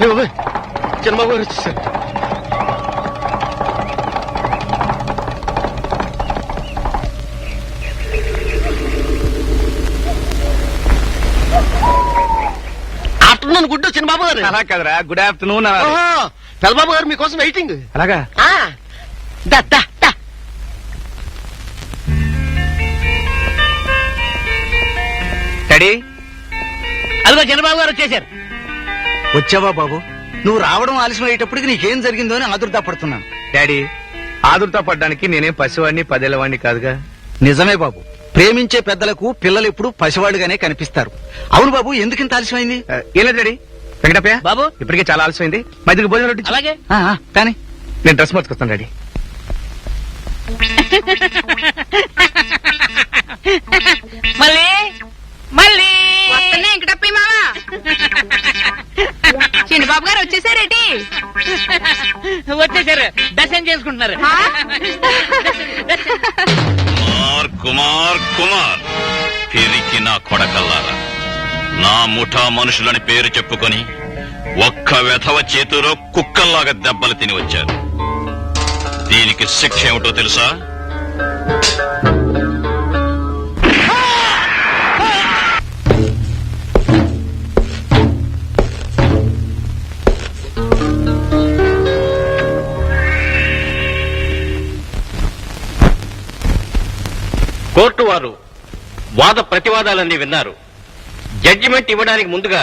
బాబాయ్ చిన్నబాబు గారు వచ్చేసారు. ఆఫ్టర్నూన్ చిన్నబాబు గారు? అలా కదరా గుడ్ ఆఫ్టర్నూన్ పెద్దబాబు గారు మీకోసం వెయిటింగ్. అలాగా? దా. డాడీ అదిగో చంద్రబాబు గారు వచ్చేసారు. వచ్చావా బాబు? నువ్వు రావడం ఆలస్యం అయ్యేటప్పటికి నీకేం జరిగిందో అని ఆదుర్దా పడుతున్నాను. డాడీ ఆదుర్తా పడ్డానికి నేనేం పసివాడిని పదేళ్ళవాడిని కాదుగా? నిజమే బాబు. ప్రేమించే పెద్దలకు పిల్లలు ఎప్పుడు పసివాళ్ళుగానే కనిపిస్తారు. అవును బాబు ఎందుకు ఇంత ఆలస్యమైంది? ఏం లేదు డాడీ. వెంకటప్పయ్య బాబు. ఇప్పటికే చాలా ఆలస్యమైంది. మైదుకు భోజనం రొట్టి అలాగే. కానీ నేను డ్రెస్ మార్చుకొస్తాను డాడీ. మళ్ళీ మళ్ళీ. వస్తున్నా వెంకటప్పయ్య మామ. చిన్నబాబు గారు వచ్చేసారేటి వచ్చేసారు. దర్శనం చేసుకుంటున్నారు? కుమార్ కుమార్ కుమార్. పిరికి నా కొడకల్లారా. నా ముఠా మనుషులని పేరు చెప్పుకొని ఒక్క వెధవ చేతిలో కుక్కల్లాగా దెబ్బలు తిని వచ్చారు. దీనికి శిక్ష ఏమిటో తెలుసా? కోర్టు వారు వాద ప్రతివాదాలన్నీ విన్నారు. జడ్జిమెంట్ ఇవ్వడానికి ముందుగా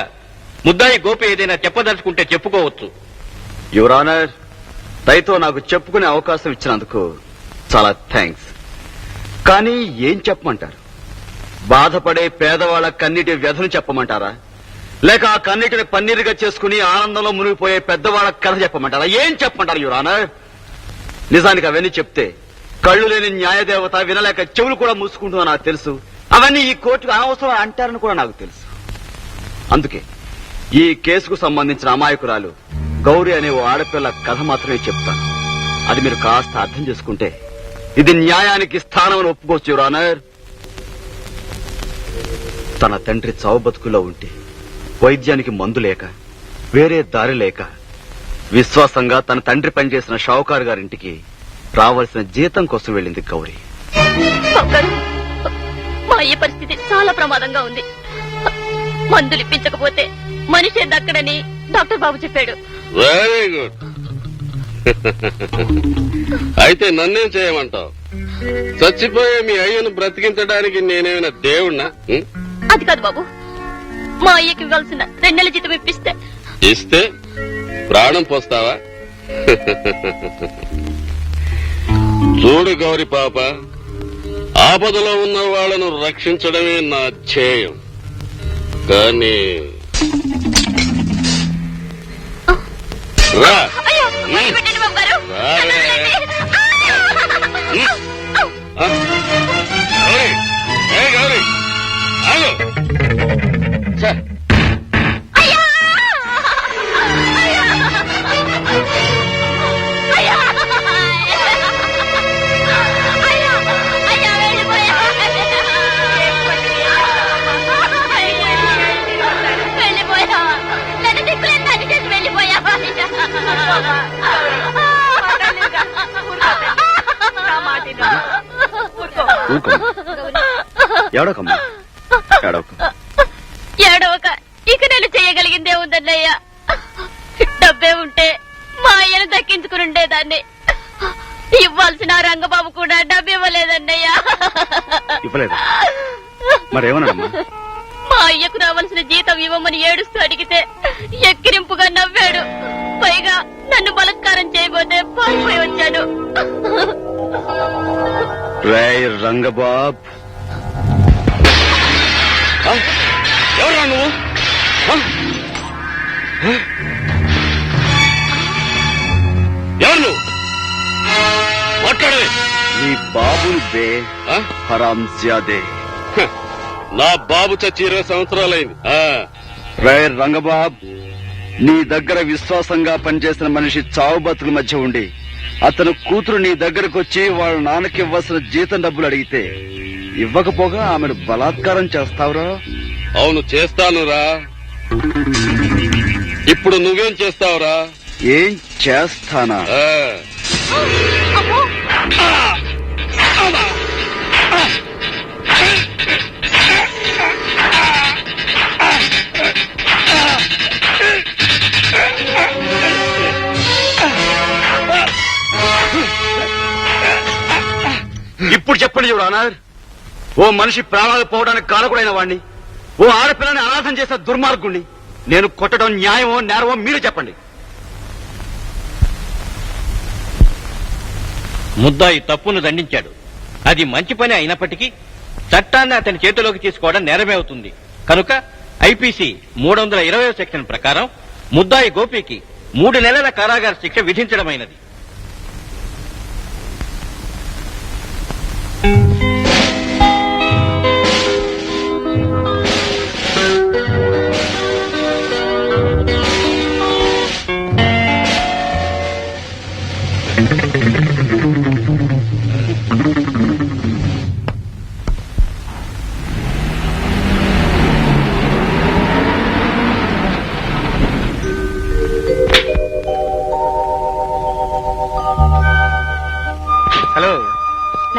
ముద్దాయి గోపి ఏదైనా చెప్పదలుచుకుంటే చెప్పుకోవచ్చు. యువరానర్ దయతో నాకు చెప్పుకునే అవకాశం ఇచ్చినందుకు చాలా థ్యాంక్స్ కానీ ఏం చెప్పమంటారు? బాధపడే పేదవాళ్ళ కన్నీటి వ్యధను చెప్పమంటారా? లేక ఆ కన్నీటిని పన్నీరుగా చేసుకుని ఆనందంలో మునిగిపోయే పెద్దవాళ్ళ కథ చెప్పమంటారా? ఏం చెప్పమంటారు యువరానర్ నిజానికి అవన్నీ చెప్తే కళ్ళు లేని న్యాయదేవత వినలేక చెవులు కూడా మూసుకుంటుందో నాకు తెలుసు. అవన్నీ ఈ కోర్టుకు అనవసరం అంటారని కూడా నాకు తెలుసు. అందుకే ఈ కేసుకు సంబంధించిన అమాయకురాలు గౌరీ అనే ఓ ఆడపిల్ల కథ మాత్రమే చెప్తాను. అది మీరు కాస్త అర్థం చేసుకుంటే ఇది న్యాయానికి స్థానం ఒప్పుకోవచ్చు యువర్ తన తండ్రి చావు బతుకుల్లో ఉంటే వైద్యానికి మందు లేక వేరే దారి లేక విశ్వాసంగా తన తండ్రి పనిచేసిన షావుకారు గారింటికి రావాల్సిన జీతం కోసం వెళ్ళింది గౌరీ. మా అయ్య పరిస్థితి చాలా ప్రమాదంగా ఉంది. మందులు ఇప్పించకపోతే మనిషే దక్కడని డాక్టర్ బాబు చెప్పాడు. వెరీ గుడ్ అయితే నన్నేం చేయమంటావు? చచ్చిపోయే మీ అయ్యను బ్రతికించడానికి నేనేమైనా దేవుణ్ణా? అది కాదు బాబు. మా అయ్యకి ఇవ్వాల్సిన రెండు నెలల జీతం ఇప్పిస్తే ఇస్తే ప్రాణం పోస్తావా? చూడు గౌరి పాప ఆపదలో ఉన్న వాళ్ళను రక్షించడమే నా ధ్యేయం. కానీ రా? గౌరీ. గౌరీ. ఏడోకమ్మా ఏడోక ఏడవక. ఇక నేను చేయగలిగిందే ఉందన్నయ్య. డబ్బే ఉంటే మా అయ్యను దక్కించుకుని ఉండేదాన్ని. ఇవ్వాల్సిన రంగబాబు కూడా డబ్బు ఇవ్వలేదన్నయ్య ఇవ్వలేదు? మరేమన్నాడమ్మా? మా అయ్యకు రావాల్సిన జీతం ఇవ్వమని ఏడుస్తూ అడిగితే ఎక్కిరింపుగా నవ్వాడు. పైగా నన్ను బలత్కారం చేయబోతే పారిపోయి వచ్చాడు. రంగబాబ్. బాబుని బే ఆ? హ, నా బాబు చచ్చి ఇరవై సంవత్సరాలైంది. ఆ, రే రంగబాబ్ నీ దగ్గర విశ్వాసంగా పనిచేసిన మనిషి చావు బతుకుల మధ్య ఉండి అతను కూతురు నీ దగ్గరకు వచ్చి వాళ్ళ నాన్నకి ఇవ్వాల్సిన జీతం డబ్బులు అడిగితే ఇవ్వకపోగా ఆమెను బలాత్కారం చేస్తావురా? అవును చేస్తానురా. ఇప్పుడు నువ్వేం చేస్తావురా? ఏం చేస్తానా? ఇప్పుడు చెప్పండి చూడు ఆనర్. ఓ మనిషి ప్రాణాలు పోవడానికి కారకుడైన వాణ్ణి. ఓ ఆడపిల్లని అనాథం చేసే దుర్మార్గుణ్ణి. నేను కొట్టడం న్యాయమో నేరమో మీరు చెప్పండి. ముద్దాయి తప్పును దండించాడు. అది మంచి పని అయినప్పటికీ చట్టాన్ని అతని చేతిలోకి తీసుకోవడం నేరమే అవుతుంది. కనుక ఐపీసీ మూడు వందల ఇరవై సెక్షన్ ప్రకారం ముద్దాయి గోపికి మూడు నెలల కారాగార శిక్ష విధించడమైనది.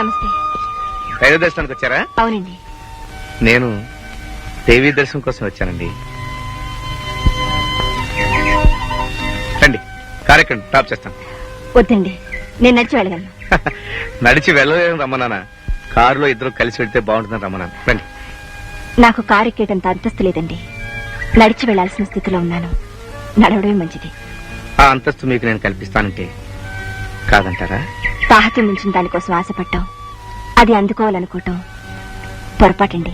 నమస్తే. రైలు దర్శనానికి వచ్చారా? అవునండి. నేను దేవీ దర్శనం కోసం వచ్చానండి. రండి కార్యక్రమం టాప్ చేస్తాను వద్దండి నేను నడిచి వెళ్ళగలను. నడిచి వెళ్ళలేను రమ్మనానా కారులో ఇద్దరు కలిసి వెళ్తే బాగుంటుందని రమ్మన్నాను రండి. నాకు కారు ఎక్కేటంత అంతస్తు లేదండి. నడిచి వెళ్ళాల్సిన స్థితిలో ఉన్నాను. నడవడమే మంచిది. ఆ అంతస్తు మీకు నేను కల్పిస్తానంటే కాదంటారా? తాహతు మించిన దానికోసం ఆశపడ్డాం. అది అందుకోవాలనుకోవటం పొరపాటండి.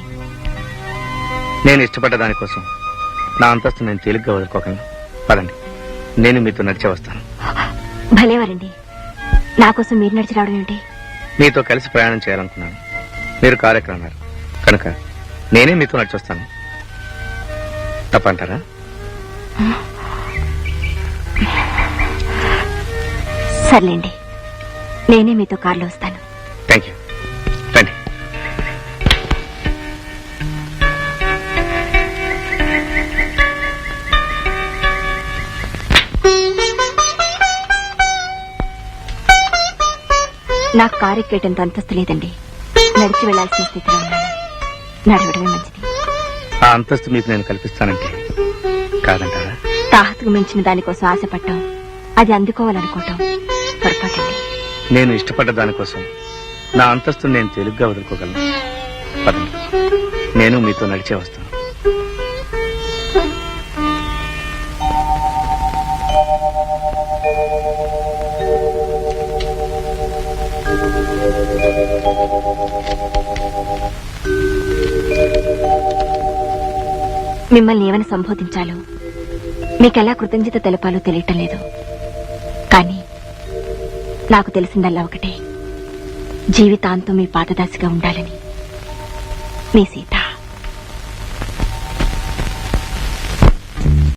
నేను ఇష్టపడ్డ దానికోసం నా అంతస్తు నేను తేలిగ్గా వదులుకోగలను పదండి. నేను మీతో నడిచే వస్తాను. భలేవారండి. నా కోసం మీరు నడిచి రావడం ఏమిటి? మీతో కలిసి ప్రయాణం చేయాలనుకున్నాను. మీరు కార్యక్రమం అన్నారు. కనుక నేనే మీతో నడిచి వస్తాను. తప్పంటారా? సర్లేండి. నేనే మీతో కారులో వస్తాను. నాకు కారు ఎక్కేటంత అంతస్తు లేదండి నడిచి వెళ్ళాల్సిన స్థితిలో ఉన్నాను. నడవడమే మంచిది. ఆ అంతస్తు మీకు నేను కల్పిస్తానంటే కాదంటారా తాహతుకు మించిన దానికోసం ఆశపడటం అది అందుకోవాలనుకోవటం. పొరపాటండి. నేను ఇష్టపడ్డ దానికోసం నా అంతస్తు నేను తేలిగ్గా వదులుకోగలను. పదండి. నేను మీతో నడిచే వస్తాను. మిమ్మల్ని ఏమని సంబోధించాలో మీకెలా కృతజ్ఞత తెలపాలో తెలియటం లేదు. కానీ నాకు తెలిసిందల్లా ఒకటే. జీవితాంతం మీ పాదదాసిగా ఉండాలని. మీ సీత.